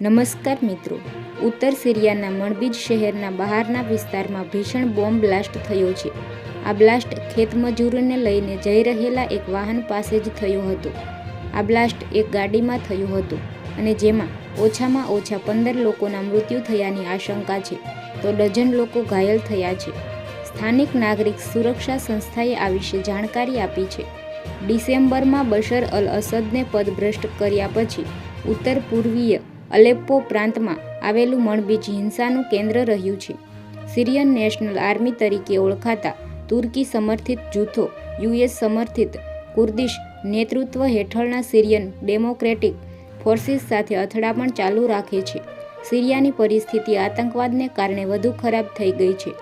નમસ્કાર મિત્રો. ઉત્તર સિરિયાના મણબીજ શહેરના બહારના વિસ્તારમાં ભીષણ બોમ્બ બ્લાસ્ટ થયો છે. આ બ્લાસ્ટ ખેતમજૂરોને લઈને જઈ રહેલા એક વાહન પાસે જ થયો હતો. આ બ્લાસ્ટ એક ગાડીમાં થયું હતું અને જેમાં ઓછામાં ઓછા પંદર લોકોના મૃત્યુ થયાની આશંકા છે. તો ડઝન લોકો ઘાયલ થયા છે. સ્થાનિક નાગરિક સુરક્ષા સંસ્થાએ આ વિશે જાણકારી આપી છે. ડિસેમ્બરમાં બશર અલ અસદને પદભ્રષ્ટ કર્યા પછી ઉત્તર પૂર્વીય અલેપ્પો પ્રાંતમાં આવેલું મણબીજ હિંસાનું કેન્દ્ર રહ્યું છે. સિરિયન નેશનલ આર્મી તરીકે ઓળખાતા તુર્કી સમર્થિત જૂથો, યુએસ સમર્થિત કુર્દિશ નેતૃત્વ હેઠળના સિરિયન ડેમોક્રેટિક ફોર્સિસ સાથે અથડામણ ચાલુ રાખે છે. સિરિયાની પરિસ્થિતિ આતંકવાદને કારણે વધુ ખરાબ થઈ ગઈ છે.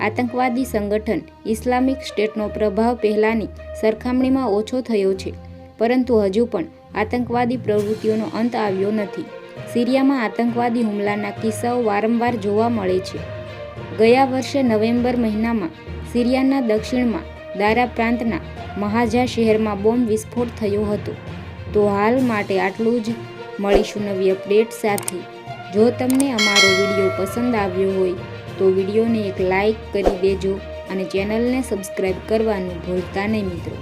આતંકવાદી સંગઠન ઇસ્લામિક સ્ટેટનો પ્રભાવ પહેલાંની સરખામણીમાં ઓછો થયો છે, પરંતુ હજુ પણ આતંકવાદી પ્રવૃત્તિઓનો અંત આવ્યો નથી. સિરિયામાં આતંકવાદી હુમલાના કિસ્સાઓ વારંવાર જોવા મળે છે. ગયા વર્ષે નવેમ્બર મહિનામાં સિરિયાના દક્ષિણમાં દારા પ્રાંતના મહાજા શહેરમાં બોમ્બ વિસ્ફોટ થયો હતો. તો હાલ માટે આટલું જ. મળીશું નવી અપડેટ સાથે. જો તમને અમારો વીડિયો પસંદ આવ્યો હોય, તો વિડીયોને એક લાઈક કરી દેજો અને ચેનલને સબસ્ક્રાઈબ કરવાનું ભૂલતા નહીં મિત્રો.